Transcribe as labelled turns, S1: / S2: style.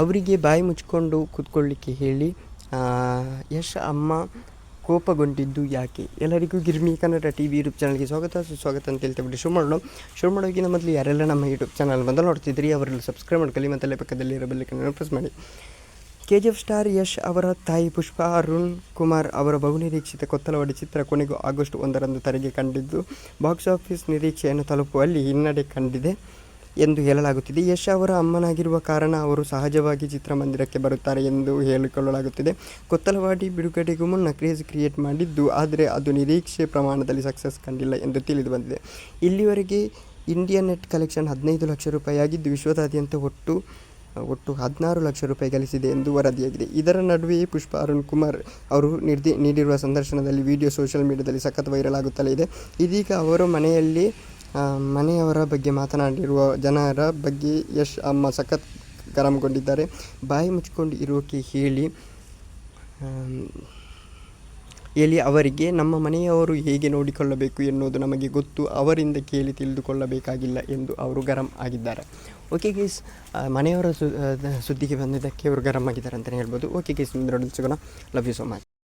S1: ಅವರಿಗೆ ಬಾಯಿ ಮುಚ್ಕೊಂಡು ಕೂತ್ಕೊಳ್ಳಿಕ್ಕೆ ಹೇಳಿ ಯಶ್ ಅಮ್ಮ ಕೋಪಗೊಂಡಿದ್ದು ಯಾಕೆ? ಎಲ್ಲರಿಗೂ Girmi Kannada T V YouTube ಚಾನಲ್ಗೆ ಸ್ವಾಗತ, ಸುಸ್ವಾಗತ ಅಂತ ಹೇಳ್ತಾ ಬಿಟ್ಟು ಶುರು ಮಾಡೋಣ. ಶುರು ಮಾಡೋಕ್ಕಿಂತ ಮೊದಲು ಯಾರೆಲ್ಲ ನಮ್ಮ ಯೂಟ್ಯೂಬ್ ಚಾನಲ್ ಬಂದು ನೋಡ್ತಿದ್ರಿ ಅವರಲ್ಲಿ ಸಬ್ಸ್ಕ್ರೈಬ್ ಮಾಡ್ಕೊಳ್ಳಿ, ಮತ್ತು ಪಕ್ಕದಲ್ಲಿ ಇರೋ ಬೆಲ್ಲಕ್ಕನ್ನು ಪ್ರೆಸ್ ಮಾಡಿ K G F star Yash ಅವರ ತಾಯಿ ಪುಷ್ಪ, ಅರುಣ್ ಕುಮಾರ್ ಅವರ ಬಹುನಿರೀಕ್ಷಿತ ಕೊತ್ತಲವಾಡಿ ಚಿತ್ರ ಕೊನೆಗೂ ಆಗಸ್ಟ್ ಒಂದರಂದು ತೆರೆಗೆ ಕಂಡಿದ್ದು. ಬಾಕ್ಸ್ ಆಫೀಸ್ ನಿರೀಕ್ಷೆಯನ್ನು ತಲುಪುವಲ್ಲಿ ಹಿನ್ನಡೆ ಕಂಡಿದೆ. ಎಂದು ಹೇಳಲಾಗುತ್ತಿದೆ. ಯಶ್ ಅವರ ಅಮ್ಮನಾಗಿರುವ ಕಾರಣ ಅವರು ಸಹಜವಾಗಿ ಚಿತ್ರಮಂದಿರಕ್ಕೆ ಬರುತ್ತಾರೆ ಎಂದು ಹೇಳಿಕೊಳ್ಳಲಾಗುತ್ತಿದೆ. ಕೊತ್ತಲವಾಡಿ ಬಿಡುಗಡೆಗೂ ಮುನ್ನ ಕ್ರೇಜ್ ಕ್ರಿಯೇಟ್ ಮಾಡಿದ್ದು, ಆದರೆ ಅದು ನಿರೀಕ್ಷೆ ಪ್ರಮಾಣದಲ್ಲಿ ಸಕ್ಸಸ್ ಕಂಡಿಲ್ಲ ಎಂದು ತಿಳಿದು ಬಂದಿದೆ ಇಲ್ಲಿವರೆಗೆ ಇಂಡಿಯಾ ನೆಟ್ ಕಲೆಕ್ಷನ್ ಹದಿನೈದು ಲಕ್ಷ ರೂಪಾಯಿ ಆಗಿದ್ದು ವಿಶ್ವದಾದ್ಯಂತ ಒಟ್ಟು ಒಟ್ಟು ಹದಿನಾರು ಲಕ್ಷ ರೂಪಾಯಿ ಗಳಿಸಿದೆ ಎಂದು ವರದಿಯಾಗಿದೆ. ಇದರ ನಡುವೆಯೇ ಪುಷ್ಪ ಅರುಣ್ ಕುಮಾರ್ ಅವರು ನಿರ್ದಿ, ನೀಡಿರುವ ಸಂದರ್ಶನದಲ್ಲಿ ವಿಡಿಯೋ ಸೋಷಿಯಲ್ ಮೀಡಿಯಾದಲ್ಲಿ ಸಖತ್ ವೈರಲ್ ಆಗುತ್ತಲೇ ಇದೆ. ಇದೀಗ ಅವರು ಮನೆಯಲ್ಲಿ ಮನೆಯವರ ಬಗ್ಗೆ ಮಾತನಾಡಿರುವ ಜನರ ಬಗ್ಗೆ ಯಶ್ ಅಮ್ಮ ಸಖತ್ ಗರಂಗೊಂಡಿದ್ದಾರೆ ಬಾಯಿ ಮುಚ್ಕೊಂಡು ಇರೋಕೆ ಹೇಳಿ ಹೇಳಿ ಅವರಿಗೆ, ನಮ್ಮ ಮನೆಯವರು ಹೇಗೆ ನೋಡಿಕೊಳ್ಳಬೇಕು ಎನ್ನುವುದು ನಮಗೆ ಗೊತ್ತು, ಅವರಿಂದ ಕೇಳಿ ತಿಳಿದುಕೊಳ್ಳಬೇಕಾಗಿಲ್ಲ ಎಂದು ಅವರು ಗರಂ ಆಗಿದ್ದಾರೆ. ಓಕೆ ಗೀಸ್ ಮನೆಯವರ ಸುದ್ದಿಗೆ ಬಂದಿದ್ದಕ್ಕೆ ಅವರು ಗರಂ ಆಗಿದ್ದಾರೆ ಅಂತಲೇ ಹೇಳ್ಬೋದು. ಓಕೆ ಗೀಸ್ ಮುಂದೆ ಸಿಗೋಣ. Love you so much